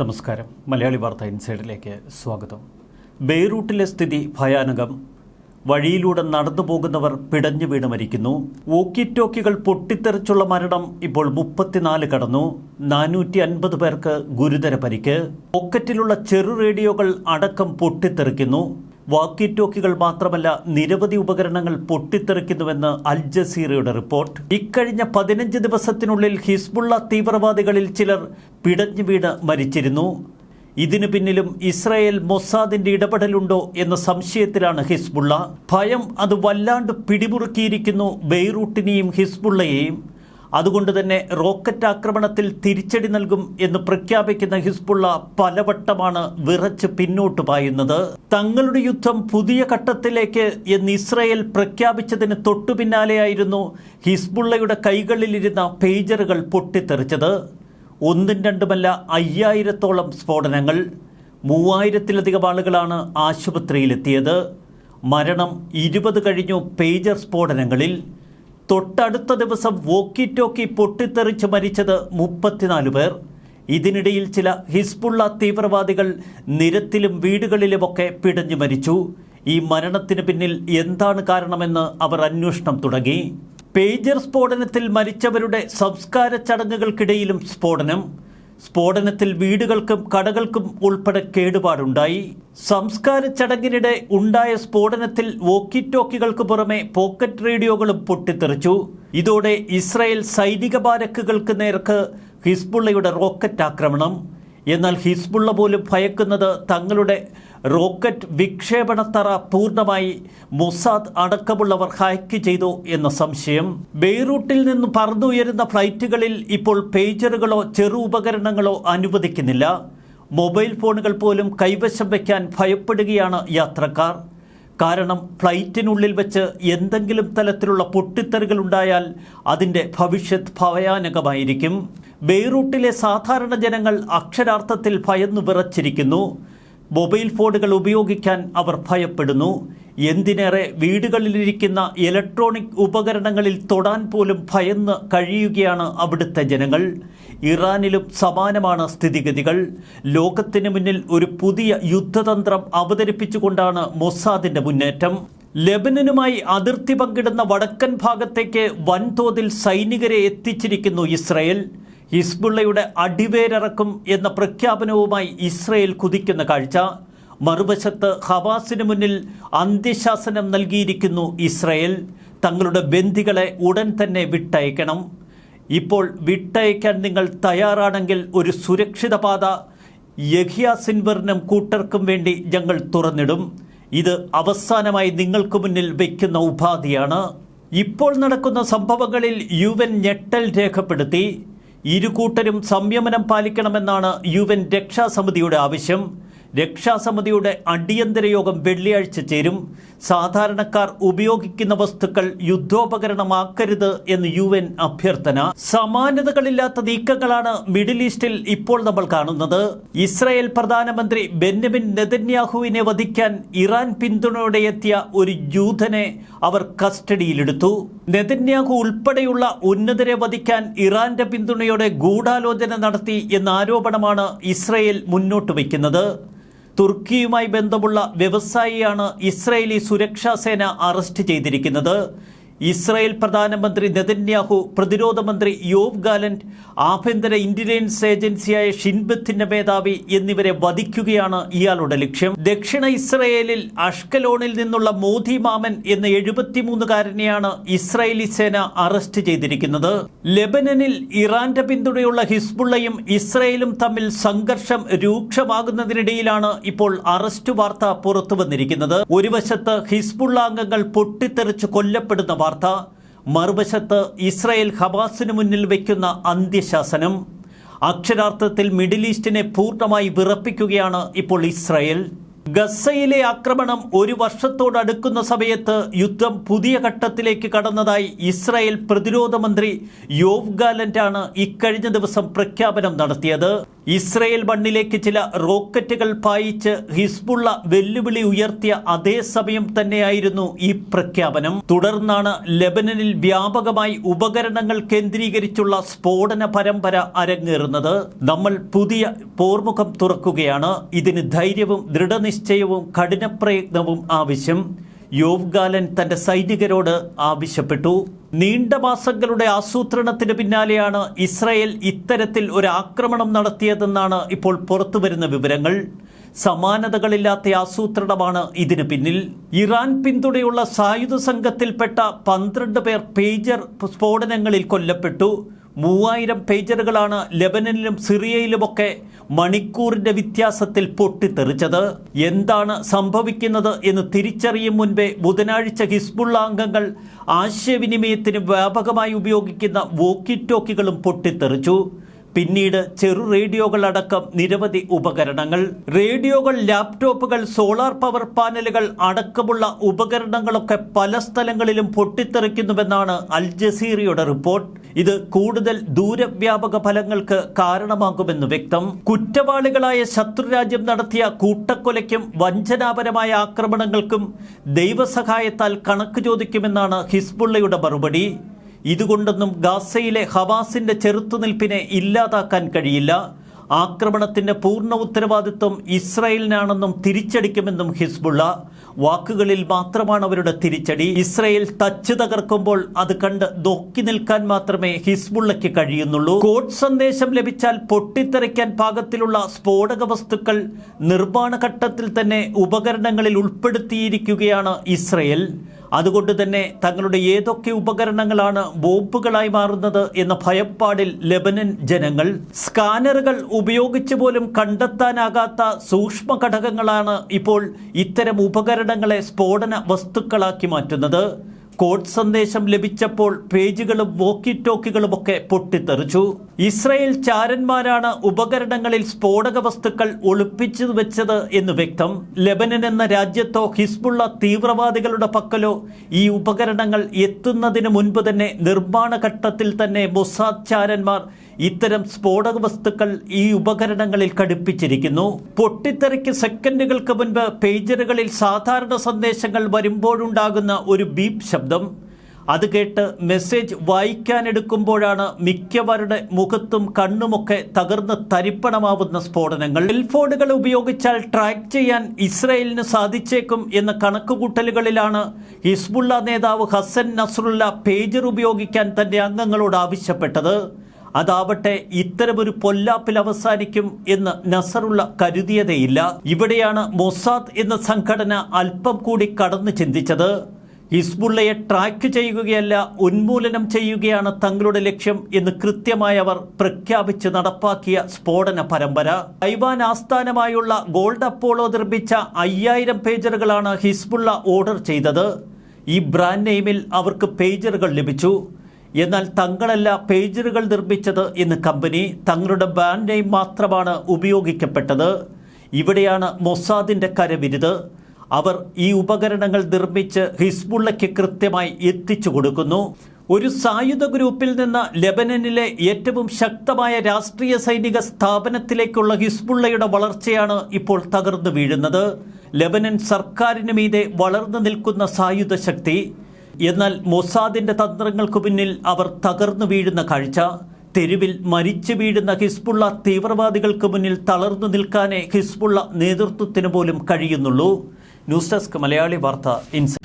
നമസ്കാരം. മലയാളി വാർത്ത ഇൻസൈഡിലേക്ക് സ്വാഗതം. ബെയ്റൂട്ടിലെ സ്ഥിതി ഭയാനകം. വഴിയിലൂടെ നടന്നു പോകുന്നവർ പിടഞ്ഞു വീണ് മരിക്കുന്നു. ഓക്കി ടോക്കികൾ പൊട്ടിത്തെറിച്ചുള്ള മരണം ഇപ്പോൾ മുപ്പത്തിനാല് കടന്നു. നാനൂറ്റി അൻപത് പേർക്ക് ഗുരുതര പരിക്ക്. പോക്കറ്റിലുള്ള ചെറു റേഡിയോകൾ അടക്കം പൊട്ടിത്തെറിക്കുന്നു. വാക്കി ടോക്കികൾ മാത്രമല്ല നിരവധി ഉപകരണങ്ങൾ പൊട്ടിത്തെറിക്കുന്നുവെന്ന് അൽ ജസീറയുടെ റിപ്പോർട്ട്. ഇക്കഴിഞ്ഞ പതിനഞ്ച് ദിവസത്തിനുള്ളിൽ ഹിസ്ബുള്ള തീവ്രവാദികളിൽ ചിലർ പിടഞ്ഞു വീണ് മരിച്ചിരുന്നു. ഇതിനു പിന്നിലും ഇസ്രായേൽ മൊസാദിന്റെ ഇടപെടലുണ്ടോ എന്ന സംശയത്തിലാണ് ഹിസ്ബുള്ള. ഭയം അത് വല്ലാണ്ട് പിടിമുറുക്കിയിരിക്കുന്നു ബെയ്റൂട്ടിനെയും ഹിസ്ബുള്ളയെയും. അതുകൊണ്ട് തന്നെ റോക്കറ്റ് ആക്രമണത്തിൽ തിരിച്ചടി നൽകും എന്ന് പ്രഖ്യാപിക്കുന്ന ഹിസ്ബുള്ള പലവട്ടമാണ് വിറച്ച് പിന്നോട്ട് പായുന്നത്. തങ്ങളുടെ യുദ്ധം പുതിയ ഘട്ടത്തിലേക്ക് എന്ന് ഇസ്രായേൽ പ്രഖ്യാപിച്ചതിന് തൊട്ടു പിന്നാലെയായിരുന്നു ഹിസ്ബുള്ളയുടെ കൈകളിലിരുന്ന പേജറുകൾ പൊട്ടിത്തെറിച്ചത്. ഒന്നും രണ്ടുമല്ല അയ്യായിരത്തോളം സ്ഫോടനങ്ങൾ. മൂവായിരത്തിലധികം ആളുകളാണ് ആശുപത്രിയിലെത്തിയത്. മരണം ഇരുപത് കഴിഞ്ഞു പേജർ സ്ഫോടനങ്ങളിൽ. തൊട്ടടുത്ത ദിവസം വോക്കി ടോക്കി പൊട്ടിത്തെറിച്ച് മരിച്ചത് മുപ്പത്തിനാല് പേർ. ഇതിനിടയിൽ ചില ഹിസ്ബുള്ള തീവ്രവാദികൾ നിരത്തിലും വീടുകളിലുമൊക്കെ പിടഞ്ഞു മരിച്ചു. ഈ മരണത്തിന് പിന്നിൽ എന്താണ് കാരണമെന്ന് അവർ അന്വേഷണം തുടങ്ങി. പേജർ സ്ഫോടനത്തിൽ മരിച്ചവരുടെ സംസ്കാര ചടങ്ങുകൾക്കിടയിലും സ്ഫോടനം. സ്ഫോടനത്തിൽ വീടുകൾക്കും കടകൾക്കും ഉൾപ്പെടെ കേടുപാടുണ്ടായി. സംസ്കാര ചടങ്ങിനിടെ ഉണ്ടായ സ്ഫോടനത്തിൽ വോക്കി ടോക്കികൾക്ക് പുറമെ പോക്കറ്റ് റേഡിയോകളും പൊട്ടിത്തെറിച്ചു. ഇതോടെ ഇസ്രായേൽ സൈനിക ബാരക്കുകൾക്ക് നേർക്ക് ഹിസ്ബുള്ളയുടെ റോക്കറ്റ് ആക്രമണം. എന്നാൽ ഹിസ്ബുള്ള പോലും ഭയക്കുന്നത് തങ്ങളുടെ റോക്കറ്റ് വിക്ഷേപണത്തറ പൂർണമായി മൊസാദ് അടക്കമുള്ളവർ ഹാക്ക് ചെയ്തു എന്ന സംശയം. ബെയ്റൂട്ടിൽ നിന്ന് പറന്നുയരുന്ന ഫ്ലൈറ്റുകളിൽ ഇപ്പോൾ പേജറുകളോ ചെറു ഉപകരണങ്ങളോ അനുവദിക്കുന്നില്ല. മൊബൈൽ ഫോണുകൾ പോലും കൈവശം വയ്ക്കാൻ ഭയപ്പെടുകയാണ് യാത്രക്കാർ. കാരണം ഫ്ലൈറ്റിനുള്ളിൽ വെച്ച് എന്തെങ്കിലും തലത്തിലുള്ള പൊട്ടിത്തെറികൾ ഉണ്ടായാൽ അതിന്റെ ഭവിഷ്യത്ത് ഭയാനകമായിരിക്കും. ബെയ്റൂട്ടിലെ സാധാരണ ജനങ്ങൾ അക്ഷരാർത്ഥത്തിൽ ഭയന്നു വിറച്ചിരിക്കുന്നു. മൊബൈൽ ഫോണുകൾ ഉപയോഗിക്കാൻ അവർ ഭയപ്പെടുന്നു. എന്തിനേറെ വീടുകളിലിരിക്കുന്ന ഇലക്ട്രോണിക് ഉപകരണങ്ങളിൽ തൊടാൻ പോലും ഭയന്ന് കഴിയുകയാണ് അവിടുത്തെ ജനങ്ങൾ. ഇറാനിലും സമാനമാണ് സ്ഥിതിഗതികൾ. ലോകത്തിന് മുന്നിൽ ഒരു പുതിയ യുദ്ധതന്ത്രം അവതരിപ്പിച്ചുകൊണ്ടാണ് മൊസാദിന്റെ മുന്നേറ്റം. ലെബനനുമായി അതിർത്തി പങ്കിടുന്ന വടക്കൻ ഭാഗത്തേക്ക് വൻതോതിൽ സൈനികരെ എത്തിച്ചിരിക്കുന്നു ഇസ്രയേൽ. ഹിസ്ബുള്ളയുടെ അടിവേരറക്കും എന്ന പ്രഖ്യാപനവുമായി ഇസ്രയേൽ കുതിക്കുന്ന കാഴ്ച. മറുവശത്ത് ഹവാസിന് മുന്നിൽ അന്ത്യശാസനം നൽകിയിരിക്കുന്നു ഇസ്രയേൽ. തങ്ങളുടെ ബന്ദികളെ ഉടൻ തന്നെ വിട്ടയക്കണം. ഇപ്പോൾ വിട്ടയക്കാൻ നിങ്ങൾ തയ്യാറാണെങ്കിൽ ഒരു സുരക്ഷിത പാത യഹിയ കൂട്ടർക്കും വേണ്ടി ഞങ്ങൾ തുറന്നിടും. ഇത് അവസാനമായി നിങ്ങൾക്ക് മുന്നിൽ വയ്ക്കുന്ന ഉപാധിയാണ്. ഇപ്പോൾ നടക്കുന്ന സംഭവങ്ങളിൽ യു എൻ ഞെട്ടൽ രേഖപ്പെടുത്തി. ഇരു കൂട്ടരും സംയമനം പാലിക്കണമെന്നാണ് യു എൻ രക്ഷാസമിതിയുടെ ആവശ്യം. രക്ഷാസമിതിയുടെ അടിയന്തര യോഗം വെള്ളിയാഴ്ച ചേരും. സാധാരണക്കാർ ഉപയോഗിക്കുന്ന വസ്തുക്കൾ യുദ്ധോപകരണമാക്കരുത് എന്ന് യു എൻ അഭ്യർത്ഥന. സമാനതകളില്ലാത്ത നീക്കങ്ങളാണ് മിഡിൽ ഈസ്റ്റിൽ ഇപ്പോൾ നമ്മൾ കാണുന്നത്. ഇസ്രായേൽ പ്രധാനമന്ത്രി ബെന്നമിൻ നെതന്യാഹുവിനെ വധിക്കാൻ ഇറാൻ പിന്തുണയോടെ എത്തിയ ഒരു ജൂതനെ അവർ കസ്റ്റഡിയിലെടുത്തു. നെതന്യാഹു ഉൾപ്പെടെയുള്ള ഉന്നതരെ വധിക്കാൻ ഇറാന്റെ പിന്തുണയോടെ ഗൂഢാലോചന നടത്തി എന്ന ആരോപണമാണ് ഇസ്രയേൽ മുന്നോട്ട് വയ്ക്കുന്നത്. തുർക്കിയുമായി ബന്ധമുള്ള വ്യവസായിയാണ് ഇസ്രയേലി സുരക്ഷാ സേന അറസ്റ്റ് ചെയ്തിരിക്കുന്നത്. ഇസ്രായേൽ പ്രധാനമന്ത്രി നെതന്യാഹു പ്രതിരോധ മന്ത്രി യോവ് ഗാലന്റ് ആഭ്യന്തര ഇന്റലിജൻസ് ഏജൻസിയായ ഷിൻബത്തിന്റെ മേധാവി എന്നിവരെ വധിക്കുകയാണ് ഇയാളുടെ ലക്ഷ്യം. ദക്ഷിണ ഇസ്രയേലിൽ അഷ്കലോണിൽ നിന്നുള്ള മോദി മാമൻ എന്ന എഴുപത്തിമൂന്നുകാരനെയാണ് ഇസ്രായേലി സേന അറസ്റ്റ് ചെയ്തിരിക്കുന്നത്. ലെബനനിൽ ഇറാന്റെ പിന്തുണയുള്ള ഹിസ്ബുള്ളയും ഇസ്രയേലും തമ്മിൽ സംഘർഷം രൂക്ഷമാകുന്നതിനിടയിലാണ് ഇപ്പോൾ അറസ്റ്റ് വാർത്ത പുറത്തുവന്നിരിക്കുന്നത്. ഒരു വശത്ത് ഹിസ്ബുള്ള അംഗങ്ങൾ പൊട്ടിത്തെറിച്ച് കൊല്ലപ്പെടുന്ന വാർത്ത. മറുവശത്ത് ഇസ്രായേൽ ഹമാസിന് മുന്നിൽ വയ്ക്കുന്ന അന്ത്യശാസനം. അക്ഷരാർത്ഥത്തിൽ മിഡിൽ ഈസ്റ്റിനെ പൂർണമായി വിറപ്പിക്കുകയാണ് ഇപ്പോൾ ഇസ്രായേൽ. ഗസയിലെ ആക്രമണം ഒരു വർഷത്തോടടുക്കുന്ന സമയത്ത് യുദ്ധം പുതിയ ഘട്ടത്തിലേക്ക് കടന്നതായി ഇസ്രായേൽ പ്രതിരോധ മന്ത്രി യോവ് ഗാലന്റാണ് ഇക്കഴിഞ്ഞ ദിവസം പ്രഖ്യാപനം നടത്തിയത്. ഇസ്രയേൽ മണ്ണിലേക്ക് ചില റോക്കറ്റുകൾ പായിച്ച് ഹിസ്ബുള്ള വെല്ലുവിളി ഉയർത്തിയ അതേ സമയം തന്നെയായിരുന്നു ഈ പ്രഖ്യാപനം. തുടർന്നാണ് ലെബനനിൽ വ്യാപകമായി ഉപകരണങ്ങൾ കേന്ദ്രീകരിച്ചുള്ള സ്ഫോടന പരമ്പര അരങ്ങേറുന്നത്. നമ്മൾ പുതിയ പോർമുഖം തുറക്കുകയാണ്. ഇതിന് ധൈര്യവും ദൃഢനിശ്ചയവും കഠിനപ്രയത്നവും ആവശ്യം. യോവ് ഗാലൻ തന്റെ സൈനികരോട് ആവശ്യപ്പെട്ടു. നീണ്ട മാസങ്ങളുടെ ആസൂത്രണത്തിന് പിന്നാലെയാണ് ഇസ്രായേൽ ഇത്തരത്തിൽ ഒരു ആക്രമണം നടത്തിയതെന്നാണ് ഇപ്പോൾ പുറത്തുവരുന്ന വിവരങ്ങൾ. സമാനതകളില്ലാത്ത ആസൂത്രണമാണ് ഇതിന് പിന്നിൽ. ഇറാൻ പിന്തുണയുള്ള സായുധ സംഘത്തിൽപ്പെട്ട പന്ത്രണ്ട് പേർ പേജർ സ്ഫോടനങ്ങളിൽ കൊല്ലപ്പെട്ടു. മൂവായിരം പേജറുകളാണ് ലെബനനിലും സിറിയയിലുമൊക്കെ മണിക്കൂറിന്റെ വ്യത്യാസത്തിൽ പൊട്ടിത്തെറിച്ചത്. എന്താണ് സംഭവിക്കുന്നത് എന്ന് തിരിച്ചറിയും മുൻപേ ബുധനാഴ്ച ഹിസ്ബുള്ള അംഗങ്ങൾ ആശയവിനിമയത്തിന് വ്യാപകമായി ഉപയോഗിക്കുന്ന വോക്കി ടോക്കികളും പൊട്ടിത്തെറിച്ചു. പിന്നീട് ചെറു റേഡിയോകൾ അടക്കം നിരവധി ഉപകരണങ്ങൾ റേഡിയോകൾ ലാപ്ടോപ്പുകൾ സോളാർ പവർ പാനലുകൾ അടക്കമുള്ള ഉപകരണങ്ങളൊക്കെ പല സ്ഥലങ്ങളിലും പൊട്ടിത്തെറിക്കുന്നുവെന്നാണ് അൽ ജസീറയുടെ റിപ്പോർട്ട്. ഇത് കൂടുതൽ ദൂരവ്യാപക ഫലങ്ങൾക്ക് കാരണമാകുമെന്ന് വ്യക്തം. കുറ്റവാളികളായ ശത്രുരാജ്യം നടത്തിയ കൂട്ടക്കൊലയ്ക്കും വഞ്ചനാപരമായ ആക്രമണങ്ങൾക്കും ദൈവസഹായത്താൽ കണക്ക് ചോദിക്കുമെന്നാണ് ഹിസ്ബുള്ളയുടെ മറുപടി. ഇതുകൊണ്ടൊന്നും ഗാസയിലെ ഹവാസിന്റെ ചെറുത്തുനിൽപ്പിനെ ഇല്ലാതാക്കാൻ കഴിയില്ല. ആക്രമണത്തിന്റെ പൂർണ ഉത്തരവാദിത്വം ഇസ്രായേലിനാണെന്നും തിരിച്ചടിക്കുമെന്നും ഹിസ്ബുള്ള. വാക്കുകളിൽ മാത്രമാണ് അവരുടെ തിരിച്ചടി. ഇസ്രയേൽ തച്ച് തകർക്കുമ്പോൾ അത് കണ്ട് ദൊക്കി നിൽക്കാൻ മാത്രമേ ഹിസ്ബുള്ളയ്ക്ക് കഴിയുന്നുള്ളൂ. കോഡ് സന്ദേശം ലഭിച്ചാൽ പൊട്ടിത്തെറിക്കാൻ പാകത്തിലുള്ള സ്ഫോടക വസ്തുക്കൾ നിർമ്മാണ ഘട്ടത്തിൽ തന്നെ ഉപകരണങ്ങളിൽ ഉൾപ്പെടുത്തിയിരിക്കുകയാണ് ഇസ്രായേൽ. അതുകൊണ്ട് തന്നെ തങ്ങളുടെ ഏതൊക്കെ ഉപകരണങ്ങളാണ് ബോംബുകളായി മാറുന്നത് എന്ന ഭയപ്പാടിൽ ലെബനൻ ജനങ്ങൾ സ്കാനറുകൾ ഉപയോഗിച്ച് പോലും കണ്ടെത്താനാകാത്ത സൂക്ഷ്മ ഘടകങ്ങളാണ് ഇപ്പോൾ ഇത്തരം ഉപകരണങ്ങളെ സ്ഫോടന വസ്തുക്കളാക്കി മാറ്റുന്നത്. കോഡ് സന്ദേശം ലഭിച്ചപ്പോൾ പേജുകളും വോക്കി ടോക്കുകളും ഒക്കെ പൊട്ടിത്തെറിച്ചു. ഇസ്രയേൽ ചാരന്മാരാണ് ഉപകരണങ്ങളിൽ സ്ഫോടക വസ്തുക്കൾ ഒളിപ്പിച്ചു വെച്ചത് എന്ന് വ്യക്തം. ലെബനൻ എന്ന രാജ്യത്തോ ഹിസ്ബുള്ള തീവ്രവാദികളുടെ പക്കലോ ഈ ഉപകരണങ്ങൾ എത്തുന്നതിന് മുൻപ് തന്നെ നിർമ്മാണ ഘട്ടത്തിൽ തന്നെ മൊസാദ് ചാരന്മാർ ഇത്തരം സ്ഫോടക വസ്തുക്കൾ ഈ ഉപകരണങ്ങളിൽ ഘടിപ്പിച്ചിരിക്കുന്നു. പൊട്ടിത്തെറിക്ക് സെക്കൻഡുകൾക്ക് മുൻപ് പേജറുകളിൽ സാധാരണ സന്ദേശങ്ങൾ വരുമ്പോഴുണ്ടാകുന്ന ഒരു ബീപ് ശബ്ദം. അത് കേട്ട് മെസ്സേജ് വായിക്കാനെടുക്കുമ്പോഴാണ് മിക്കവരുടെ മുഖത്തും കണ്ണുമൊക്കെ തകർന്ന് തരിപ്പണമാവുന്ന സ്ഫോടനങ്ങൾ. സെൽഫോണുകൾ ഉപയോഗിച്ചാൽ ട്രാക്ക് ചെയ്യാൻ ഇസ്രയേലിന് സാധിച്ചേക്കും എന്ന കണക്കുകൂട്ടലുകളിലാണ് ഹിസ്ബുള്ള നേതാവ് ഹസൻ നസ്രുല്ല പേജർ ഉപയോഗിക്കാൻ തന്റെ അംഗങ്ങളോട് ആവശ്യപ്പെട്ടത്. അതാവട്ടെ ഇത്തരമൊരു പൊല്ലാപ്പിൽ അവസാനിക്കും എന്ന് നസറുള്ള കരുതിയതേയില്ല. ഇവിടെയാണ് മൊസാദ് എന്ന സംഘടന അല്പം കൂടി കടന്നു ചിന്തിച്ചത്. ഹിസ്ബുള്ളയെ ട്രാക്ക് ചെയ്യുകയല്ല ഉന്മൂലനം ചെയ്യുകയാണ് തങ്ങളുടെ ലക്ഷ്യം എന്ന് കൃത്യമായി അവർ പ്രഖ്യാപിച്ച് നടപ്പാക്കിയ സ്ഫോടന പരമ്പര. തൈവാൻ ആസ്ഥാനമായുള്ള ഗോൾഡ് അപ്പോളോ നിർമ്മിച്ച അയ്യായിരം പേജറുകളാണ് ഹിസ്ബുള്ള ഓർഡർ ചെയ്തത്. ഈ ബ്രാൻഡ് നെയിമിൽ അവർക്ക് പേജറുകൾ ലഭിച്ചു. എന്നാൽ തങ്ങളല്ല പേജറുകൾ നിർമ്മിച്ചത് എന്ന് കമ്പനി തങ്ങളുടെ ബ്രാൻഡ് നെയിം മാത്രമാണ് ഉപയോഗിക്കപ്പെട്ടത്. ഇവിടെയാണ് മൊസാദിന്റെ കരവിരുത്. അവർ ഈ ഉപകരണങ്ങൾ നിർമ്മിച്ച് ഹിസ്ബുള്ളയ്ക്ക് കൃത്യമായി എത്തിച്ചു കൊടുക്കുന്നു. ഒരു സായുധ ഗ്രൂപ്പിൽ നിന്ന് ലെബനനിലെ ഏറ്റവും ശക്തമായ രാഷ്ട്രീയ സൈനിക സ്ഥാപനത്തിലേക്കുള്ള ഹിസ്ബുള്ളയുടെ വളർച്ചയാണ് ഇപ്പോൾ തകർന്നു വീഴുന്നത്. ലെബനൻ സർക്കാരിന് മീതെ വളർന്നു നിൽക്കുന്ന സായുധ ശക്തി എന്നാൽ മൊസാദിന്റെ തന്ത്രങ്ങൾക്കു പിന്നിൽ അവർ തകർന്നു വീഴുന്ന കാഴ്ച തെരുവിൽ മരിച്ചു വീഴുന്ന ഹിസ്ബുള്ള തീവ്രവാദികൾക്ക് മുന്നിൽ തളർന്നു നിൽക്കാനേ ഹിസ്ബുള്ള നേതൃത്വത്തിന് പോലും കഴിയുന്നുള്ളൂ. ന്യൂസ് ഡെസ്ക് മലയാളി വാർത്ത ഇൻസ്